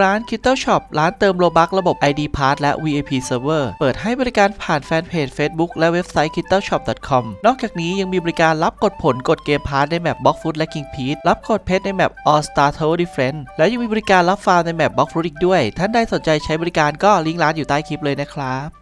ร้าน k i t t l Shop ร้านเติมโลบักระบบ ID Pass และ VIP Server เปิดให้บริการผ่านแฟนเพจ Facebook และเว็บไซต์ kittleshop.com นอกจากนี้ยังมีบริการรับกดผลกดเกมพาร์ทในแมป Blockfoot และ King p e a c รับกดเพชรในแมป All Star Tower Defense และยังมีบริการรับฟาร์มในแมป Blockfoot อีกด้วย ท่านใดสนใจใช้บริการก็ลิงก์ร้านอยู่ใต้คลิปเลยนะครับ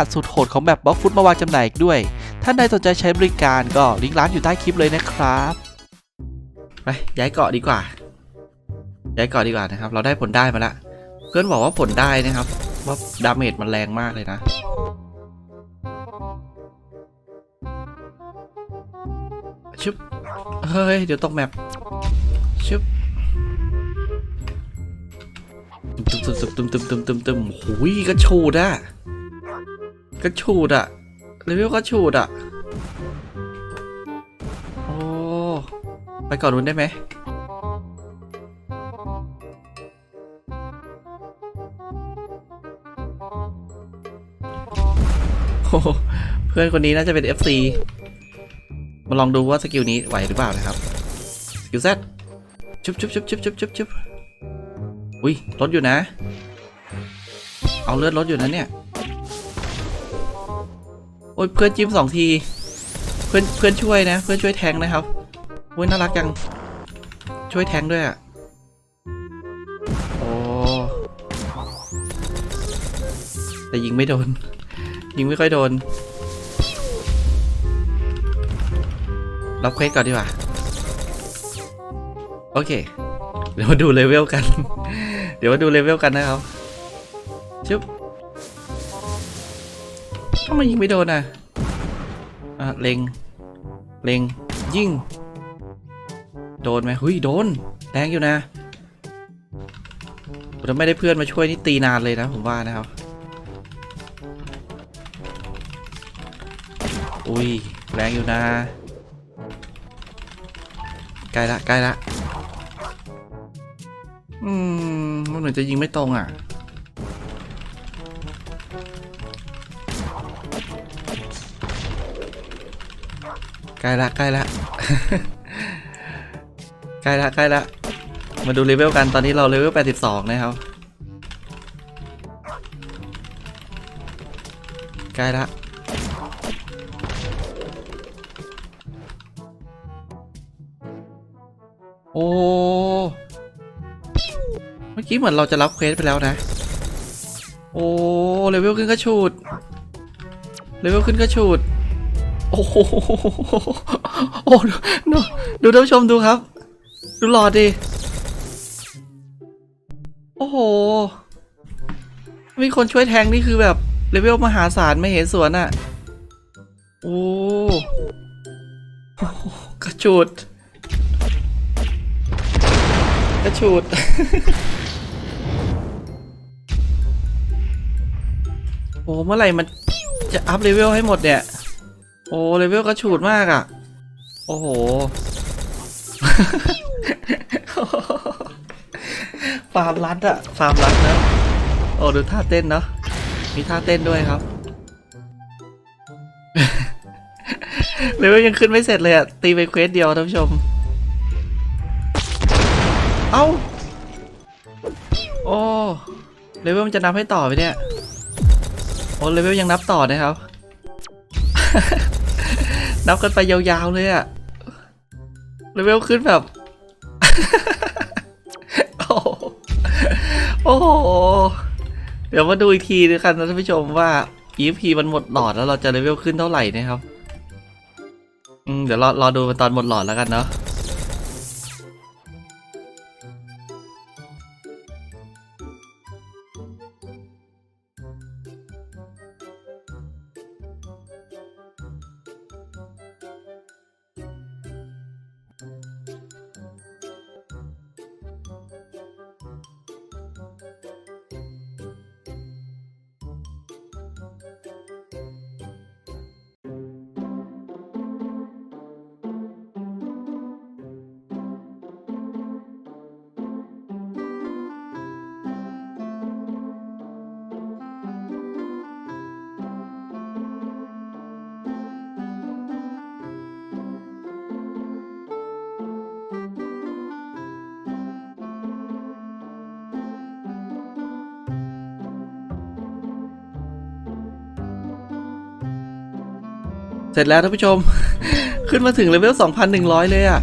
ัสสุดโหดของแบบบล็อกฟุตมาวางจำหน่ายอีกด้วยท่านใดสนใจใช้บริการก็ลิงก์ร้านอยู่ใต้คลิปเลยนะครับไปย้ายเกาะดีกว่า ย้ายเกาะดีกว่านะครับ เราได้ผลได้มาละเพื่อนบอกว่าผลได้นะครับ ว่าดาเมจมันแรงมากเลยนะชึบเฮ้ย เดี๋ยวตกแมปชึบตึมตึมตึมตึมตึมตึมตึมตึมหุยกระชูดอะ กระชูดอะเลเวลกระชูดอะโอ้ไปก่อนนู้นได้ไหมโหเพื่อนคนนี้น่าจะเป็น FC มาลองดูว่าสกิลนี้ไหวหรือเปล่านะครับสกิล Z ชุบชุบชุบชุบชุบชุบชุบอุ้ยลดอยู่นะ เอาเลือดลดอยู่นะเนี่ย อ้ยเพื่อนจิ้มสองที เพื่อนเพื่อนช่วยนะ เพื่อนช่วยแทงนะครับโอ้ยน่ารักจัง ช่วยแทงด้วยอะ โอ้ แต่ยิงไม่โดน ยิงไม่ค่อยโดน รับเควสก่อนดีกว่า โอเค เดี๋ยวมาดูเลเวลกัน เดี๋ยวมาดูเลเวลกันนะครับชุบ ทำไมยิงไม่โดนอะอะเล็ง เล็ง ยิง โดนไหมเฮ้ยโดน แรงอยู่นะถ้าไม่ได้เพื่อนมาช่วยนี่ตีนานเลยนะผมว่านะครับ อุ้ยแรงอยู่นะ ใกล้ละใกล้ละ อืม มันเหมือนจะยิงไม่ตรงอะ ใกล้ละใกล้ละใกล้ละใกล้ละมาดูเลเวลกันตอนนี้เราเลเวล 82 นะครับใกล้ละโอ้ เมื่อกี้เหมือนเราจะรับเควสไปแล้วนะ โอ้ เลเวลขึ้นกระชูด เลเวลขึ้นกระชูด โอ้โหโอ้ดูดูท่านผู้ชมดูครับ ดูหลอดดิ โอ้โห มีคนช่วยแทงนี่คือแบบเลเวลมหาศาลไม่เห็นสวนอะ่ะ โอ้โหกระชูดกระชูดโอ้เมื่อไหร่มันจะอัพเลเวลให้หมดเนี่ย โอ้เลเวลกระชูดมากอะ่ะ โอ้โห ฟาร์มรัดอะฟาร์มรัดนะ โอ้ดูท่าเต้นเนาะ มีท่าเต้นด้วยครับ เลเวลยังขึ้นไม่เสร็จเลยอะตีไปเควสเดียวท่านผู้ชม เอ้า โอ้ เลเวลมันจะนับให้ต่อไปเนี่ย โอ้เลเวลยังนับต่อนะครับ นับกันไปยาวๆเลยอะเลเวลขึ้นแบบ โอ้โห เดี๋ยวมาดูอีกทีด้วยกันนะท่านผู้ชมว่า EP มันหมดหลอดแล้วเราจะเลเวลขึ้นเท่าไหร่นะครับ อืมเดี๋ยวรอรอดูตอนหมดหลอดแล้วกันเนาะ เสร็จแล้วท่านผู้ชม ขึ้นมาถึงเลเวล 2,100 เลยอะ่ะ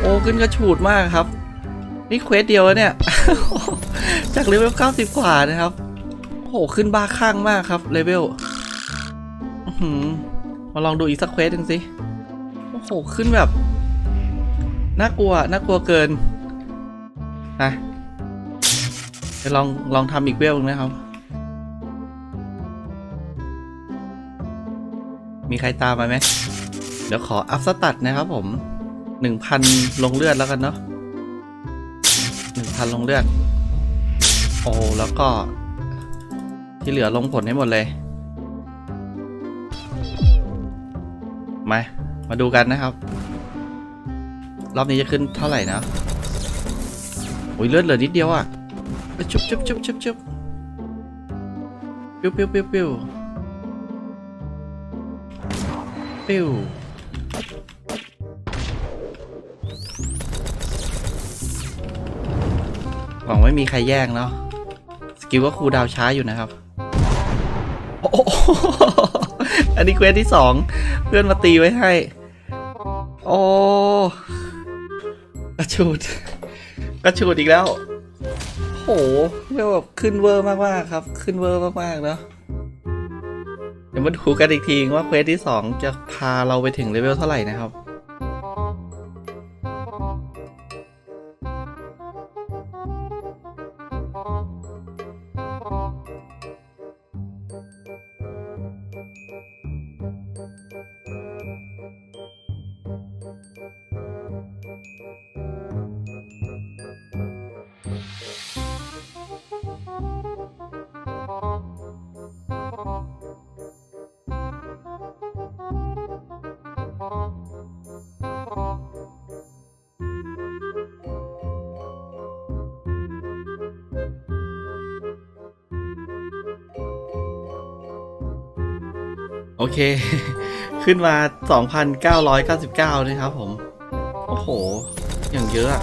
โอ้ขึ้นกระฉูดมากครับ นี่เควสเดียวแล้วเนี่ย จากเลเวล 90 กว่านะครับโอ้โหขึ้นบ้าคลั่งมากครับเลเวลมาลองดูอีกสักเควสหนึ่งสิ โอ้โห ขึ้นแบบ น่ากลัว น่ากลัวเกินนะเดี๋ยวลองลองทำอีกเวลนึงนะครับ มีใครตามมาไหมเดี๋ยวขออัพสตัดนะครับผมหนึ่งพันลงเลือดแล้วกันเนาะหนึ่งพันลงเลือด โอ้แล้วก็ ที่เหลือลงผลให้หมดเลยมามาดูกันนะครับ รอบนี้จะขึ้นเท่าไหร่นะโอ้ยเลือดเหลือนิดเดียวอะ่ะ ชุบชุบชุบชุบชุบปิ้วปิ้วปิ้วปิ้ว ปิ้วหวังไม่มีใครแย่งเนาะสกิลก็ครูดาวช้าอยู่นะครับโอ้อันนี้เควสที่สองเพื่อนมาตีไว้ให้ โอ้กระชูดกระชูดอีกแล้วโหแบบขึ้นเวอร์มากๆครับ ขึ้นเวอร์มากๆเนาะ เดี๋ยวมาดูกันอีกทีว่าเควสที่ 2 จะพาเราไปถึงเลเวลเท่าไหร่นะครับ โอเค ขึ้นมา 2,999นะครับผม โอ้โห อย่างเยอะอะ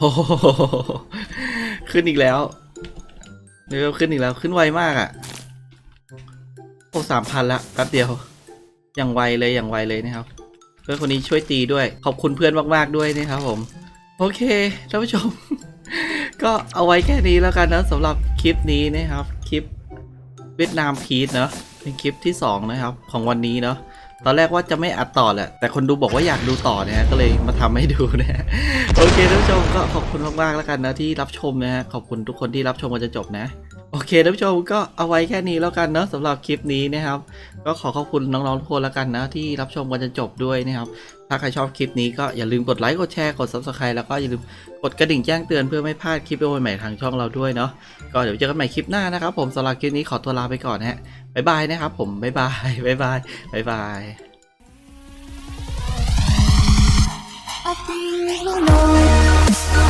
โอ้โหขึ้นอีกแล้วเลเวลขึ้นอีกแล้วขึ้นไวมากอะ่ะโอ้สามพันละแป๊บเดียว อย่างไวเลยอย่างไวเลยนะครับ เพื่อนคนนี้ช่วยตีด้วย ขอบคุณเพื่อนมากๆด้วยนะครับผม โอเคท่านผู้ชม ก็เอาไว้แค่นี้แล้วกันนะสำหรับคลิปนี้นะครับ คลิปเวียดนามพีชเนาะเป็นคลิปที่สองนะครับ ของวันนี้เนาะ ตอนแรกว่าจะไม่อัดต่อแหละ แต่คนดูบอกว่าอยากดูต่อนะฮะ ก็เลยมาทำให้ดูนะฮะโอเคท่านผู้ชมก็ขอบคุณมากๆแล้วกันนะที่รับชมนะฮะ ขอบคุณทุกคนที่รับชมกันจนจบนะ โอเคท่านผู้ชมก็เอาไว้แค่นี้แล้วกันเนาะสำหรับคลิปนี้นะครับ ก็ขอขอบคุณน้องๆทุกคนแล้วกันนะที่รับชมกันจนจบด้วยนะครับ ถ้าใครชอบคลิปนี้ก็อย่าลืมกดไลค์กดแชร์กด subscribe แล้วก็อย่าลืมกดกระดิ่งแจ้งเตือนเพื่อไม่พลาดคลิปใหม่ๆทางช่องเราด้วยเนาะก็เดี๋ยวเจอกันใหม่คลิปหน้านะครับ ผมสำหรับคลิปนี้ขอตัวลาไปก่อนนะฮะบ๊ายบายนะครับผมบ๊ายบายบ๊ายบายบ๊ายบาย I feel alone